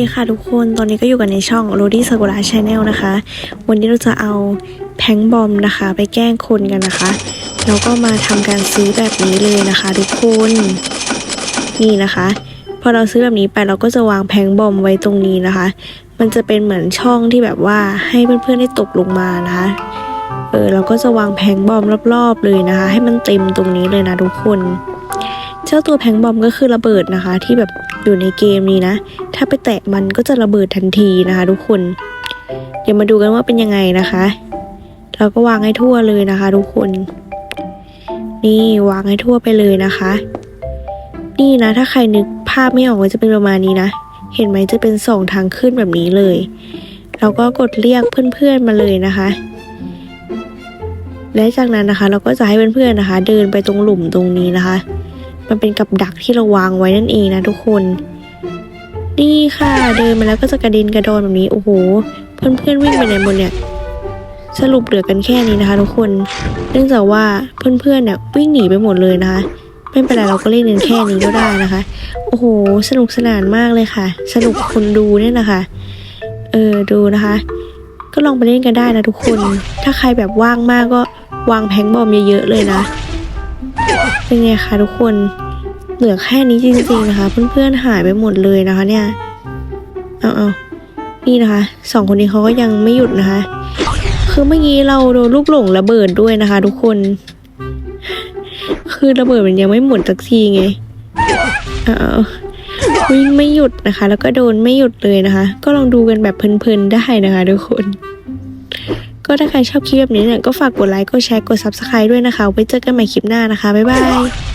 ดีค่ะทุกคน ตอนนี้ก็อยู่กันในช่อง r o d y s a k u r a Channel นะคะ วันนี้เราจะเอาแพงบอมนะคะ ไปแกล้งคนกันนะคะ แล้วก็มาทำการซื้อแบบนี้เลยนะคะ ทุกคน นี่นะคะ พอเราซื้อแบบนี้ไปเราก็จะวางแพงบอมไว้ตรงนี้นะคะ มันจะเป็นเหมือนช่องที่แบบว่าให้เพื่อนๆได้ตกลงมานะคะ เออเราก็จะวางแพงบอมรอบๆเลยนะคะ ให้มันเต็มตรงนี้เลยนะทุกคน เจ้าตัวแพงบอมก็คือระเบิดนะคะ ที่แบบ อยู่ในเกมนี้นะ ถ้าไปแตะมันก็จะระเบิดทันทีนะคะทุกคน เดี๋ยวมาดูกันว่าเป็นยังไงนะคะ เราก็วางให้ทั่วเลยนะคะ ทุกคน นี่วางให้ทั่วไปเลยนะคะ นี่นะ ถ้าใครนึกภาพไม่ออกว่าจะเป็นประมาณนี้นะ เห็นไหมจะเป็นสองทางขึ้นแบบนี้เลย เราก็กดเรียกเพื่อนๆมาเลยนะคะและจากนั้นนะคะเราก็จะให้เพื่อนๆนะคะ เดินไปตรงหลุมตรงนี้นะคะ มันเป็นกับดักที่เราวางไว้นั่นเองนะทุกคน นี่ค่ะ เดินมาแล้วก็จะกระเด็นกระโดนแบบนี้โอ้โห เพื่อนๆวิ่งไปไหนหมดเนี่ยสรุปเหลือกันแค่นี้นะคะทุกคน เนื่องจากว่าเพื่อนๆเนี่ยวิ่งหนีไปหมดเลยนะคะ ไม่เป็นไรเราก็เล่นกันแค่นี้ก็ได้นะคะ โอ้โห สนุกสนานมากเลยค่ะ สนุกคนดูเนี่ยนะคะ เออดูนะคะ ก็ลองไปเล่นกันได้นะทุกคน ถ้าใครแบบว่างมากก็วางแพงบอมเยอะๆเลยนะ เป็นไงคะทุกคน เหลือแค่นี้จริงๆนะคะ เพื่อนๆหายไปหมดเลยนะคะเนี่ยเอาเอานี่นะคะสองคนนี้เขาก็ยังไม่หยุดนะคะ คือเมื่อกี้เราโดนลูกหลงระเบิดด้วยนะคะ ทุกคน คือระเบิดมันยังไม่หมดสักทีไงเอาเอาวิ่งไม่หยุดนะคะ แล้วก็โดนไม่หยุดเลยนะคะ ก็ลองดูกันแบบเพลินๆได้นะคะทุกคนก็ถ้าใครชอบคลิปแบบนี้เนี่ยก็ฝากกดไลค์ กดแชร์ กด subscribe ด้วยนะคะ ไว้เจอกันใหม่คลิปหน้านะคะ บ๊ายบาย